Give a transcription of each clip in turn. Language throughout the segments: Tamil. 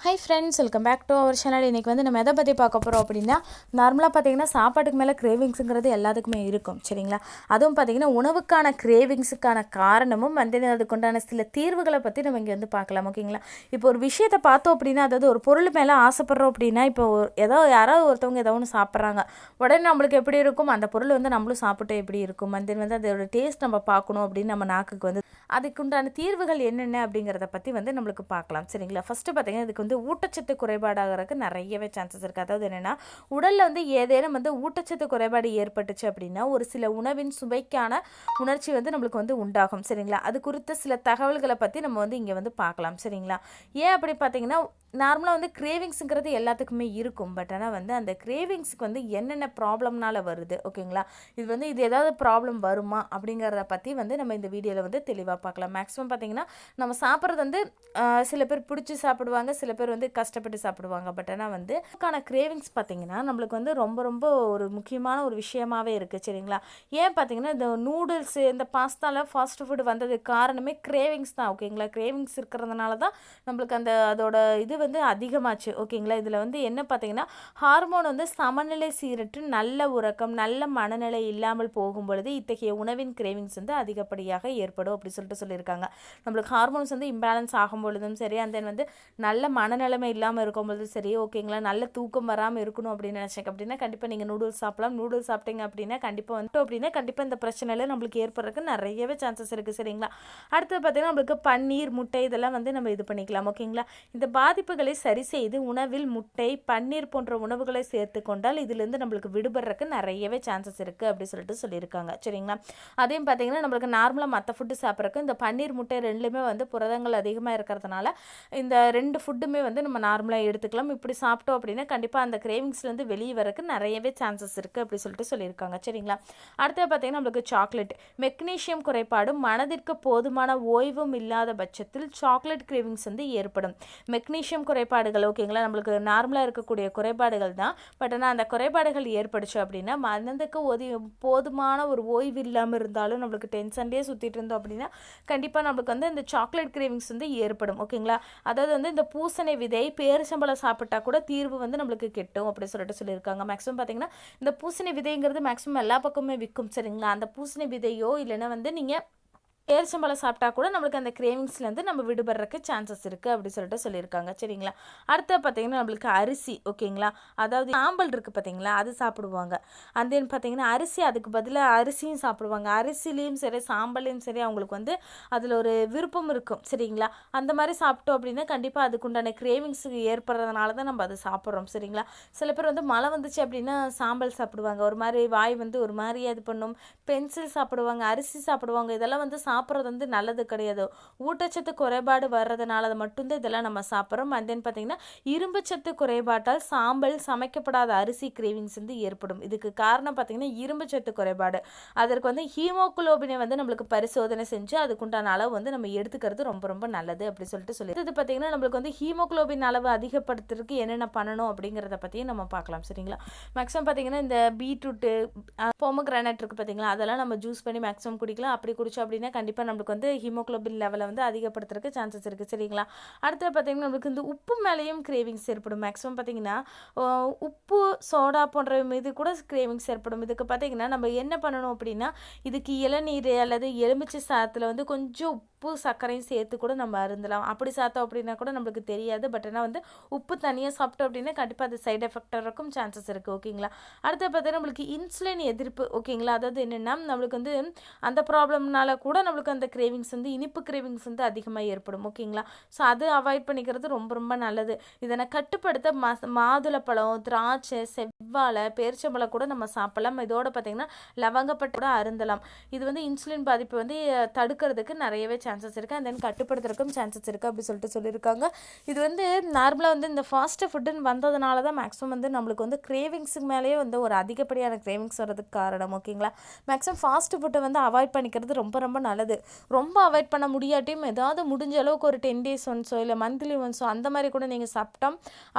Hi friends welcome back to our channel இன்றைக்கி வந்து நம்ம எதை பற்றி பார்க்க போகிறோம் அப்படின்னா நார்மலாக பார்த்தீங்கன்னா சாப்பாட்டுக்கு மேலே கிரேவிங்ஸுங்கிறது எல்லாத்துக்குமே இருக்கும் சரிங்களா? அதுவும் பார்த்தீங்கன்னா உணவுக்கான கிரேவிங்ஸுக்கான காரணமும் வந்து அதுக்குண்டான சில தீர்வுகளை பற்றி நம்ம இங்கே வந்து பார்க்கலாம் ஓகேங்களா? இப்போ ஒரு விஷயத்தை பார்த்தோம் அப்படின்னா அதாவது ஒரு பொருள் மேலே ஆசைப்பட்றோம் அப்படின்னா இப்போ ஏதோ யாராவது ஒருத்தவங்க ஏதோ ஒன்று சாப்பிட்றாங்க. உடனே நம்மளுக்கு எப்படி இருக்கும்? அந்த பொருள் வந்து நம்மளும் சாப்பிட்டு எப்படி இருக்கும்? and வந்து அதோட டேஸ்ட் நம்ம பார்க்கணும் அப்படின்னு நம்ம நாக்குக்கு வந்து அதுக்குண்டான தீர்வுகள் என்னென்ன அப்படிங்கிறத பற்றி வந்து நம்மளுக்கு பார்க்கலாம் சரிங்களா? ஃபஸ்ட்டு பார்த்தீங்கன்னா இதுக்கு வந்து ஊட்டச்சத்து குறைபாடாகிறதுக்கு நிறையவே சான்சஸ் இருக்குது அதாவது என்னென்னா உடலில் வந்து ஏதேனும் வந்து ஊட்டச்சத்து குறைபாடு ஏற்பட்டுச்சு அப்படின்னா ஒரு சில உணவின் சுவைக்கான உணர்ச்சி வந்து நம்மளுக்கு வந்து உண்டாகும். சரிங்களா? அது குறித்த சில தகவல்களை பற்றி நம்ம வந்து இங்கே வந்து பார்க்கலாம். சரிங்களா? ஏன் அப்படி பார்த்தீங்கன்னா நார்மலாக வந்து கிரேவிங்ஸுங்கிறது எல்லாத்துக்குமே இருக்கும். பட் ஆனால் வந்து அந்த கிரேவிங்ஸுக்கு வந்து என்னென்ன ப்ராப்ளம்னால வருது? ஓகேங்களா? இது வந்து இது ஏதாவது ப்ராப்ளம் வருமா? அப்படிங்கிறத பற்றி வந்து நம்ம இந்த வீடியோவில் வந்து தெளிவாக பார்க்கலாம். மேக்ஸிமம் பார்த்தீங்கன்னா நம்ம சாப்பிட்றது வந்து சில பேர் பிடிச்சி சாப்பிடுவாங்க சில பேர் வந்து கஷ்டப்பட்டு சாப்பிடுவாங்க. பட் ஆனால் வந்து அதுக்கான கிரேவிங்ஸ் பார்த்தீங்கன்னா நம்மளுக்கு வந்து ரொம்ப ரொம்ப ஒரு முக்கியமான ஒரு விஷயமாவே இருக்குது சரிங்களா? ஏன் பார்த்தீங்கன்னா இந்த நூடுல்ஸு இந்த பாஸ்தாவில் ஃபாஸ்ட் ஃபுட் வந்ததுக்கு காரணமே கிரேவிங்ஸ் தான். ஓகேங்களா கிரேவிங்ஸ் இருக்கிறதுனால தான் நம்மளுக்கு அந்த அதோட இது வந்து அதிகமாச்சு. ஓகேங்களா இதில் வந்து என்ன பார்த்தீங்கன்னா ஹார்மோன் வந்து சமநிலை சீரற்று நல்ல உறக்கம் நல்ல மனநிலை இல்லாமல் போகும் பொழுது இத்தகைய உணவின் கிரேவிங்ஸ் வந்து அதிகப்படியாக ஏற்படும் அப்படி சொல்லிட்டு சொல்லியிருக்காங்க. நம்மளுக்கு ஹார்மோன்ஸ் வந்து இம்பேலன்ஸ் ஆகும் பொழுதும் சரி அந்த வந்து நல்ல மன மனநிலைமை இல்லாமல் இருக்கும் சரி ஓகேங்களா நல்ல தூக்கம் வராமல் இருக்கணும் அப்படின்னு நினச்சேன். அப்படின்னா கண்டிப்பாக நீங்கள் நூடுல்ஸ் சாப்பிடலாம். நூடுல்ஸ் சாப்பிட்டீங்க அப்படின்னா கண்டிப்பாக வந்துட்டு அப்படின்னா கண்டிப்பாக இந்த பிரச்சனையில் நம்மளுக்கு ஏற்படுறதுக்கு நிறையவே சான்சஸ் இருக்குது சரிங்களா? அடுத்தது பார்த்தீங்கன்னா நம்மளுக்கு பன்னீர் முட்டை இதெல்லாம் வந்து நம்ம இது பண்ணிக்கலாம் ஓகேங்களா இந்த பாதிப்புகளை சரி செய்து உணவில் முட்டை பன்னீர் போன்ற உணவுகளை சேர்த்து கொண்டால் இதுலேருந்து நம்மளுக்கு விடுபடுறதுக்கு நிறையவே சான்சஸ் இருக்குது அப்படி சொல்லிட்டு சொல்லியிருக்காங்க சரிங்களா? அதையும் பார்த்தீங்கன்னா நம்மளுக்கு நார்மலாக மற்ற ஃபுட்டு சாப்பிட்றதுக்கு இந்த பன்னீர் முட்டை ரெண்டுலேயுமே வந்து புரதங்கள் அதிகமாக இருக்கிறதுனால இந்த ரெண்டு ஃபுட்டுமே வந்து நம்ம நார்மலாக எடுத்துக்கலாம். இப்படி சாப்பிட்டோம் அப்படின்னா கண்டிப்பாக அந்த கிரேவிங்ஸ்லேருந்து வெளியே வரக்கு நிறையவே சான்சஸ் இருக்குது அப்படி சொல்லிட்டு சொல்லியிருக்காங்க. சரிங்களா? அடுத்தது பார்த்தீங்கன்னா நம்மளுக்கு சாக்லேட் மெக்னீஷியம் குறைபாடு மனதிற்கு போதுமான ஓய்வும் இல்லாத பட்சத்தில் சாக்லேட் கிரேவிங்ஸ் வந்து ஏற்படும். மெக்னீஷியம் குறைபாடுகள் ஓகேங்களா நம்மளுக்கு நார்மலாக இருக்கக்கூடிய குறைபாடுகள் தான். பட் ஆனால் அந்த குறைபாடுகள் ஏற்படுச்சு அப்படின்னா மனதுக்கு ஒதி போதுமான ஒரு ஓய்வு இல்லாமல் இருந்தாலும் நம்மளுக்கு டென்ஷன்லேயே சுற்றிட்டு இருந்தோம் அப்படின்னா கண்டிப்பாக நம்மளுக்கு வந்து இந்த சாக்லேட் கிரேவிங்ஸ் வந்து ஏற்படும். ஓகேங்களா அதாவது வந்து இந்த பூசணி விதை பேரிச்சம்பழம் சாப்பிட்டா கூட தீர்வு வந்து நம்மளுக்கு கெட்டும் அப்படின்னு சொல்லிட்டு சொல்லியிருக்காங்க. மேக்ஸிமம் பார்த்தீங்கன்னா இந்த பூசணி விதைங்கிறது மேக்ஸிமம் எல்லா பக்கமுமே விற்கும் சரிங்களா? அந்த பூசணி விதையோ இல்லைன்னா வந்து நீங்கள் பேரிச்சம்பழம் சாப்பிட்டா கூட நம்மளுக்கு அந்த கிரேவிங்ஸ்லேருந்து நம்ம விடுபடுறதுக்கு சான்சஸ் இருக்குது அப்படின்னு சொல்லிட்டு சொல்லியிருக்காங்க. சரிங்களா? அடுத்து பார்த்தீங்கன்னா நம்மளுக்கு அரிசி ஓகேங்களா? அதாவது சாம்பல் இருக்குது பார்த்தீங்களா? அது சாப்பிடுவாங்க. அந்த தென் பார்த்தீங்கன்னா அரிசி அதுக்கு பதிலாக அரிசியும் சாப்பிடுவாங்க. அரிசிலையும் சரி சாம்பல்லையும் சரி அவங்களுக்கு வந்து அதில் ஒரு விருப்பம் இருக்கும். சரிங்களா? அந்த மாதிரி சாப்பிட்டோம் அப்படின்னா கண்டிப்பாக அதுக்குண்டான கிரேவிங்ஸுக்கு ஏற்படுறதுனால தான் நம்ம அதை சாப்பிட்றோம். சரிங்களா? சில பேர் வந்து மழை வந்துச்சு அப்படின்னா சாம்பல் சாப்பிடுவாங்க. ஒரு மாதிரி வாய் வந்து ஒரு மாதிரி இது பண்ணும். பென்சில் சாப்பிடுவாங்க அரிசி சாப்பிடுவாங்க. இதெல்லாம் வந்து சாப்பிட்றது வந்து நல்லது கிடையாது. ஊட்டச்சத்து குறைபாடு வர்றதுனால மட்டும்தான் இதெல்லாம் நம்ம சாப்பிட்றோம். அண்ட் தென் பார்த்தீங்கன்னா இரும்புச்சத்து குறைபாட்டால் சாம்பல் சமைக்கப்படாத அரிசி கிரேவிங்ஸ் வந்து ஏற்படும். இதுக்கு காரணம் பார்த்தீங்கன்னா இரும்புச்சத்து குறைபாடு. அதற்கு வந்து ஹீமோகுளோபினை வந்து நம்மளுக்கு பரிசோதனை செஞ்சு அதுக்குண்டான அளவு வந்து நம்ம எடுத்துக்கிறது ரொம்ப ரொம்ப நல்லது அப்படி சொல்லிட்டு சொல்லி இது பார்த்தீங்கன்னா நம்மளுக்கு வந்து ஹீமோகுளோபின் அளவு அதிகப்படுத்துறதுக்கு என்னென்ன பண்ணணும் அப்படிங்கிறத பற்றியும் நம்ம பார்க்கலாம். சரிங்களா? மேக்ஸிமம் பார்த்தீங்கன்னா இந்த பீட்ரூட்டு பொமக்ரானட் இருக்குது பார்த்தீங்களா? அதெல்லாம் நம்ம ஜூஸ் பண்ணி மேக்ஸிமம் குடிக்கலாம். அப்படி குடிச்சோம் அப்படின்னா கண்டிப்பாக நம்மளுக்கு வந்து ஹீமோக்ளோபின் லெவலை வந்து அதிகப்படுத்துறதுக்கு சான்சஸ் இருக்குது சரிங்களா? அடுத்து பார்த்தீங்கன்னா நம்மளுக்கு இந்த உப்பு மேலேயும் கிரேவிங்ஸ் ஏற்படும். மேக்ஸிமம் பார்த்தீங்கன்னா உப்பு சோடா போன்ற மீது கூட கிரேவிங்ஸ் ஏற்படும். இதுக்கு பார்த்தீங்கன்னா நம்ம என்ன பண்ணணும் அப்படின்னா இதுக்கு இளநீர் அல்லது எலுமிச்சை சாதத்தில் வந்து கொஞ்சம் உப்பு சர்க்கரையும் சேர்த்து கூட நம்ம அருந்தலாம். அப்படி சாத்தோம் அப்படின்னா கூட நம்மளுக்கு தெரியாது. பட் ஆனால் வந்து உப்பு தனியாக சாப்பிட்டோம் அப்படின்னா கண்டிப்பாக அது சைடு எஃபெக்டாக இருக்கும் சான்சஸ் இருக்குது ஓகேங்களா அடுத்து பார்த்தீங்கன்னா நம்மளுக்கு இன்சுலின் எதிர்ப்பு. ஓகேங்களா அதாவது என்னென்னா நம்மளுக்கு வந்து அந்த ப்ராப்ளம்னால கூட நம்மளுக்கு அந்த கிரேவிங்ஸ் வந்து இனிப்பு கிரேவிங்ஸ் வந்து அதிகமாக ஏற்படும். ஓகேங்களா ஸோ அது அவாய்ட் பண்ணிக்கிறது ரொம்ப ரொம்ப நல்லது. இதனை கட்டுப்படுத்த மா மாதுளப்பழம் திராட்சை செவ்வாழை பேரிச்சம்பழம் கூட நம்ம சாப்பிடலாம். இதோட பார்த்திங்கன்னா லவங்கப்பட்டு கூட அருந்தலாம். இது வந்து இன்சுலின் பாதிப்பு வந்து தடுக்கிறதுக்கு நிறையவே சான்சஸ் இருக்குது அண்ட் தென் கட்டுப்படுத்துறதுக்கும் சான்சஸ் இருக்குது அப்படி சொல்லிட்டு சொல்லியிருக்காங்க. இது வந்து நார்மலாக வந்து இந்த ஃபாஸ்ட்டு ஃபுட்டுன்னு வந்ததுனால தான் மேக்ஸிமம் வந்து நம்மளுக்கு வந்து கிரேவிங்ஸுக்கு மேலேயே வந்து ஒரு அதிகப்படியான கிரேவிங்ஸ் வர்றதுக்கு காரணம் ஓகேங்களா மேக்ஸிமம் ஃபாஸ்ட் ஃபுட்டை வந்து அவாய்ட் பண்ணிக்கிறது ரொம்ப ரொம்ப நல்லது. ரொம்ப அவாய்ட் பண்ண முடியாட்டியும் ஏதாவது முடிஞ்ச அளவுக்கு ஒரு டென் டேஸ் ஒன்ஸோ இல்லை மந்த்லி ஒன்ஸோ அந்த மாதிரி கூட நீங்கள் சாப்பிட்டா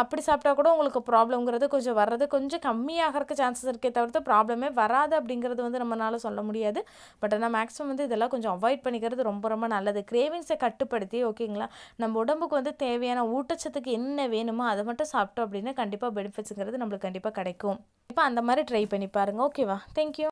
அப்படி சாப்பிட்டா கூட உங்களுக்கு ப்ராப்ளம்ங்கிறது கொஞ்சம் வர்றது கொஞ்சம் கம்மியாகிறதுக்கு சான்சஸ் இருக்கே தவிர்த்து ப்ராப்ளமே வராது அப்படிங்கிறது வந்து நம்மளால சொல்ல முடியாது. பட் ஆனால் மேக்ஸிமம் வந்து இதெல்லாம் கொஞ்சம் அவாய்ட் பண்ணிக்கிறது ரொம்ப ரொம்ப நல்லது. கிரேவிங்ஸை கட்டுப்படுத்தி ஓகேங்களா? நம்ம உடம்புக்கு வந்து தேவையான ஊட்டச்சத்துக்கு என்ன வேணுமோ அதை மட்டும் சாப்பிட்டோம் அப்படின்னா கண்டிப்பாக பெனிஃபிட்ஸுங்கிறது நம்மளுக்கு கண்டிப்பாக கிடைக்கும். இப்போ அந்த மாதிரி ட்ரை பண்ணி பாருங்கள் ஓகேவா தேங்க்யூ